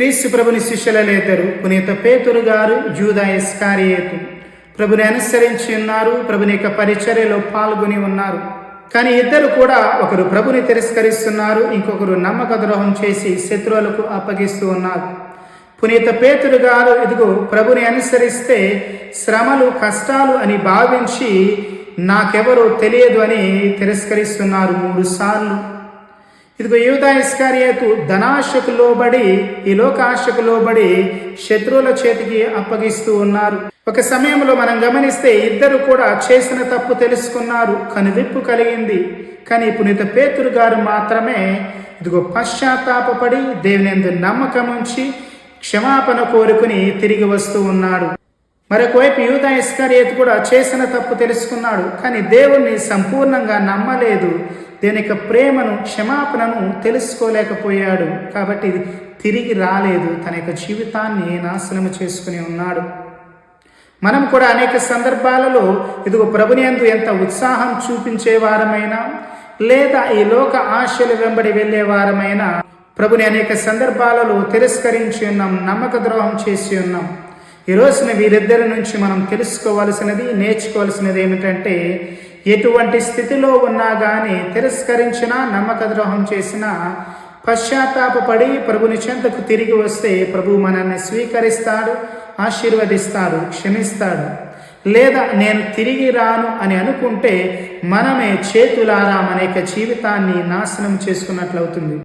క్రీస్తు ప్రభుని శిష్యులలేద్దరు పునీత పేతురు గారు జూదా ఇస్కారియేతు. ప్రభుని అనుసరించి ఉన్నారు. ప్రభుని యొక్క పరిచర్యలో పాల్గొని ఉన్నారు. కానీ ఇద్దరు కూడా ఒకరు ప్రభుని తిరస్కరిస్తున్నారు. ఇంకొకరు నమ్మక ద్రోహం చేసి శత్రువులకు అప్పగిస్తూ ఉన్నారు. పునీత పేతురు గారు ఇదిగో ప్రభుని అనుసరిస్తే శ్రమలు కష్టాలు అని భావించి నాకెవరో తెలియదు అని తిరస్కరిస్తున్నారు మూడు సార్లు. ఇదిగో యూదా ఇస్కారియకు ధనాశకు లోబడి ఈ లోకాశకు లోబడి శత్రువుల చేతికి అప్పగిస్తూ ఉన్నారు. ఒక సమయంలో మనం గమనిస్తే ఇద్దరు కూడా చేసిన తప్పు తెలుసుకున్నారు కనువిప్పు కలిగింది. కానీ పునీత పేతురు గారు మాత్రమే ఇదిగో పశ్చాత్తాపడి దేవుని నమ్మకం ఉంచి క్షమాపణ కోరుకుని తిరిగి వస్తూ ఉన్నాడు. మరొకవైపు యూత ఇస్కరియత్ కూడా చేసిన తప్పు తెలుసుకున్నాడు కానీ దేవుణ్ణి సంపూర్ణంగా నమ్మలేదు. దీని యొక్క ప్రేమను క్షమాపణను తెలుసుకోలేకపోయాడు. కాబట్టి తిరిగి రాలేదు. తన యొక్క జీవితాన్ని నాశనం చేసుకుని ఉన్నాడు. మనం కూడా అనేక సందర్భాలలో ఇదిగో ప్రభుని యందు ఎంత ఉత్సాహం చూపించేవారమైనా లేదా ఈ లోక ఆశలు వెంబడి వెళ్ళేవారమైనా ప్రభుని అనేక సందర్భాలలో తిరస్కరించి ఉన్నాం నమ్మక ద్రోహం చేసి ఉన్నాం. ఈ రోజున వీరిద్దరి నుంచి మనం తెలుసుకోవాల్సినది నేర్చుకోవాల్సినది ఏమిటంటే ఎటువంటి స్థితిలో ఉన్నా కానీ తిరస్కరించినా నమ్మక ద్రోహం చేసినా పశ్చాత్తాపడి ప్రభుని చెంతకు తిరిగి వస్తే ప్రభు మనల్ని స్వీకరిస్తాడు ఆశీర్వదిస్తాడు క్షమిస్తాడు. లేదా నేను తిరిగి రాను అని అనుకుంటే మనమే చేతులారా అనేక జీవితాన్ని నాశనం చేసుకున్నట్లవుతుంది.